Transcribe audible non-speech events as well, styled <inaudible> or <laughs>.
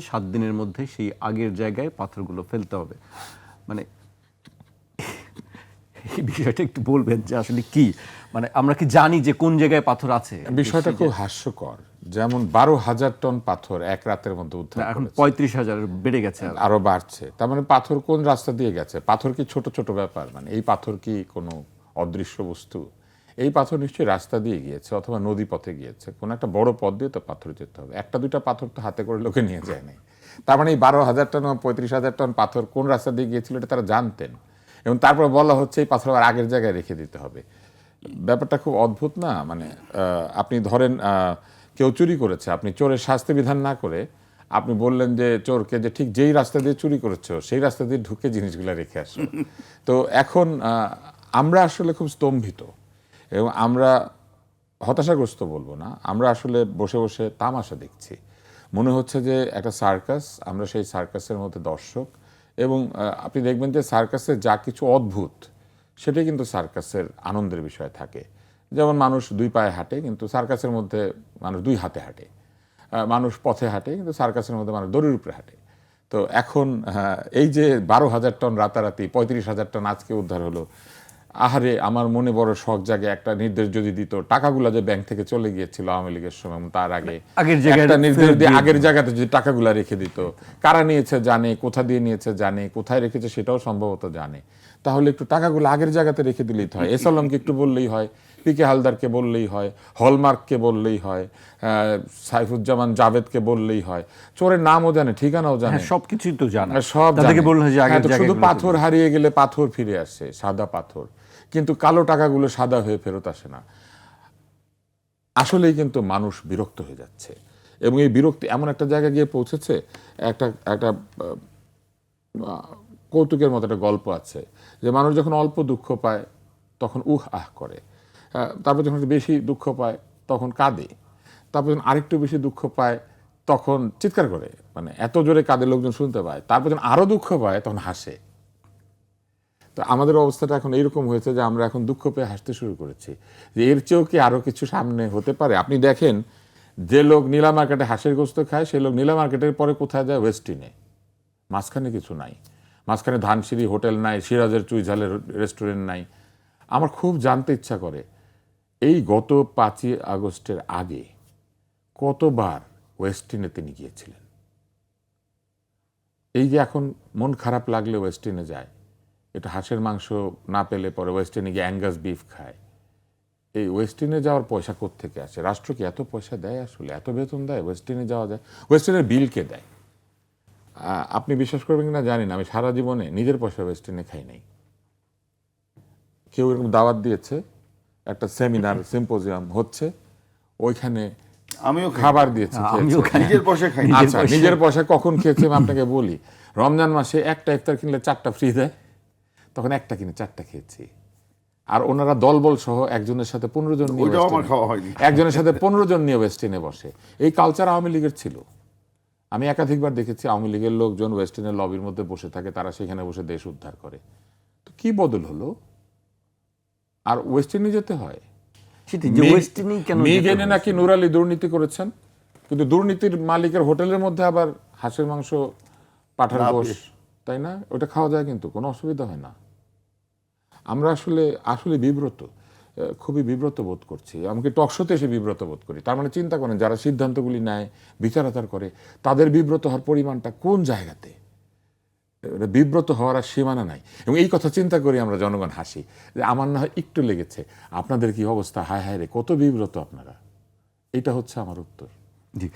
সাত দিনের মধ্যে সেই আগের জায়গায় পাথরগুলো ফেলতে হবে। মানে এই বিষয়টা একটু বলবেন যে আসলে কি? মানে আমরা কি জানি যে কোন জায়গায় পাথর আছে? বিষয়টা খুব হাস্যকর। যেমন বারো হাজার টন পাথর এক রাতের মধ্যে উদ্ধার এখন পঁয়ত্রিশ হাজার বেড়ে গেছে আরও বাড়ছে। তার মানে পাথর কোন রাস্তা দিয়ে গেছে? পাথর কি ছোট ছোট ব্যাপার? মানে এই পাথর কি কোনো অদৃশ্য বস্তু? এই পাথর নিশ্চয়ই রাস্তা দিয়ে গিয়েছে অথবা নদী পথে গিয়েছে। কোনো একটা বড় পথ দিয়ে তো পাথর যেতে হবে। একটা, দুইটা পাথর তো হাতে করে লোকে নিয়ে যায় নাই। তার মানে এই বারো হাজার টন বা পঁয়ত্রিশ হাজার টন পাথর কোন রাস্তা দিয়ে গিয়েছিল এটা তারা জানতেন। এবং তারপর বলা হচ্ছে এই পাথর আবার আগের জায়গায় রেখে দিতে হবে। ব্যাপারটা খুব অদ্ভুত না? মানে আপনি ধরেন কেউ চুরি করেছে, আপনি চোরের শাস্তি বিধান না করে আপনি বললেন যে চোরকে যে ঠিক যেই রাস্তা দিয়ে চুরি করেছ, সেই রাস্তা দিয়ে ঢুকে জিনিসগুলো রেখে আসো। তো এখন আমরা আসলে খুব স্তম্ভিত। এবং আমরা হতাশাগ্রস্ত বলব না, আমরা আসলে বসে বসে তামাশা দেখছি। মনে হচ্ছে যে একটা সার্কাস, আমরা সেই সার্কাসের মধ্যে দর্শক এবং আপনি দেখবেন যে সার্কাসের যা কিছু অদ্ভুত, সেটাই কিন্তু সার্কাসের আনন্দের বিষয় থাকে। যেমন মানুষ দুই পায়ে হাঁটে, কিন্তু সার্কাসের মধ্যে মানুষ দুই হাতে হাঁটে। মানুষ পথে হাঁটে, কিন্তু সার্কাসের মধ্যে মানুষ দড়ির উপরে হাঁটে। তো এখন এই যে বারো হাজার টন রাতারাতি, পঁয়ত্রিশ হাজার টন আজকে উদ্ধার হলো আহারে আমার মনে বড় শখ জাগে একটা নির্দেশ যদি দিত টাকাগুলো যে ব্যাংক থেকে চলে গিয়েছিল আওয়ামী লীগের সময় তার আগে আগের জায়গায় একটা নির্দেশ দিয়ে আগের জায়গাতে যদি টাকাগুলো রেখে দিত কারা নিয়েছে জানে কোথা দিয়ে নিয়েছে জানে কোথায় রেখেছে সেটাও সম্ভবত জানে। তাহলে একটু টাকাগুলো আগের জায়গাতে রেখে দিলেই হয়। এস আলমকে একটু বললেই হয় পি কে হালদারকে বললেই হয় হলমার্ককে বললেই হয় আহ, সাইফুজ্জামান জাভেদকে বললেই হয়। চোরের নামও জানে ঠিকানাও জানে। হ্যাঁ সবকিছুই তো জানে। আর সব তাদেরকে। যে হ্যাঁ, শুধু পাথর হারিয়ে গেলে পাথর ফিরে আসে সাদা পাথর। কিন্তু কালো টাকাগুলো সাদা হয়ে ফেরত আসে না। আসলেই কিন্তু মানুষ বিরক্ত হয়ে যাচ্ছে। এবং এই বিরক্তি এমন একটা জায়গায় গিয়ে পৌঁছেছে, একটা একটা কৌতুকের মতো একটা গল্প আছে যে মানুষ যখন অল্প দুঃখ পায় তখন উহ, আহ করে। তারপর যখন বেশি দুঃখ পায় তখন কাঁদে। তারপর যখন আরেকটু বেশি দুঃখ পায় তখন চিৎকার করে। মানে এত জোরে কাঁদে, লোকজন শুনতে পায়। তারপর যখন আরও দুঃখ পায় তখন হাসে। তো আমাদের অবস্থাটা এখন এইরকম হয়েছে যে আমরা এখন দুঃখ পেয়ে হাসতে শুরু করেছি। যে এর চেয়েও কি আরও কিছু সামনে হতে পারে? আপনি দেখেন, যে লোক নীলা মার্কেটে হাঁসের গোস্ত খায়, সে লোক নীলা মার্কেটের পরে কোথায় যায়? ওয়েস্টিনে মাঝখানে কিছু নাই। মাঝখানে ধানসিঁড়ি হোটেল নাই, সিরাজের চুইঝালের রেস্টুরেন্ট নাই। আমার খুব জানতে ইচ্ছা করে, এই গত পাঁচই আগস্টের আগে কতবার ওয়েস্টিনে তিনি গিয়েছিলেন? এই যে এখন মন খারাপ লাগলে ওয়েস্টিনে যায়। এটা হাঁসের মাংস না পেলে পরে ওয়েস্টিনে গিয়ে অ্যাঙ্গাস বিফ খায়। এই ওয়েস্টিনে যাওয়ার পয়সা থেকে আসে? রাষ্ট্র কি এত পয়সা দেয় আসলে? এত বেতন দেয়? ওয়েস্টিনে যাওয়া যায়? ওয়েস্টিনের বিল কে দেয়? আপনি বিশ্বাস করবেন কিনা জানি না। আমি সারা জীবনে নিজের পয়সা ওয়েস্টিনে খাই নাই। কেউ এরকম দাওয়াত দিয়েছে একটা সেমিনার সিম্পোজিয়াম <laughs> হচ্ছে ওইখানে আমিও খাবার দিয়েছে। খাই। নিজের পয়সা খাই আচ্ছা নিজের পয়সা কখন খেয়েছি আমি আপনাকে বলি। রমজান মাসে একটা ইফতার কিনলে চারটা ফ্রি দেয়। তখন একটা কিনে চারটা খেয়েছি। আর ওনারা দলবল সহ একজনের সাথে পনেরো জন নিয়ে একজনের সাথে পনেরো জন নিয়ে ওয়েস্টিনে বসে। এই কালচার আওয়ামী লীগের ছিল। আমি একাধিকবার দেখেছি আওয়ামী লীগের লোকজন ওয়েস্টিনের লবির মধ্যে বসে থাকে তারা সেখানে বসে দেশ উদ্ধার করে। তো কি বদল হলো? আর ওয়েস্টিনে যেতে হয়? সেটাই যে ওয়েস্টিনেই কেন যেতে নাকি নুরালি দুর্নীতি করেছেন? কিন্তু দুর্নীতির মালিকের হোটেলের মধ্যে আবার হাঁসের মাংস পাঠার না তাই না? ওটা খাওয়া যায় কিন্তু কোনো অসুবিধা হয় না। আমরা আসলে আসলে বিব্রত খুবই বিব্রত বোধ করছি। আমাকে টকশোতে এসে বিব্রত বোধ করি। তার মানে চিন্তা করেন, যারা সিদ্ধান্তগুলি নেয় বিচারাচার করে, তাদের বিব্রত হওয়ার পরিমাণটা কোন জায়গাতে? বিব্রত হওয়ার আর সীমানা নাই। এবং এই কথা চিন্তা করি আমরা জনগণ হাসি, যে আমার না হয় একটু লেগেছে। আপনাদের কি অবস্থা? হায় হায় রে, কত বিব্রত আপনারা? এটা হচ্ছে আমার উত্তর। জি।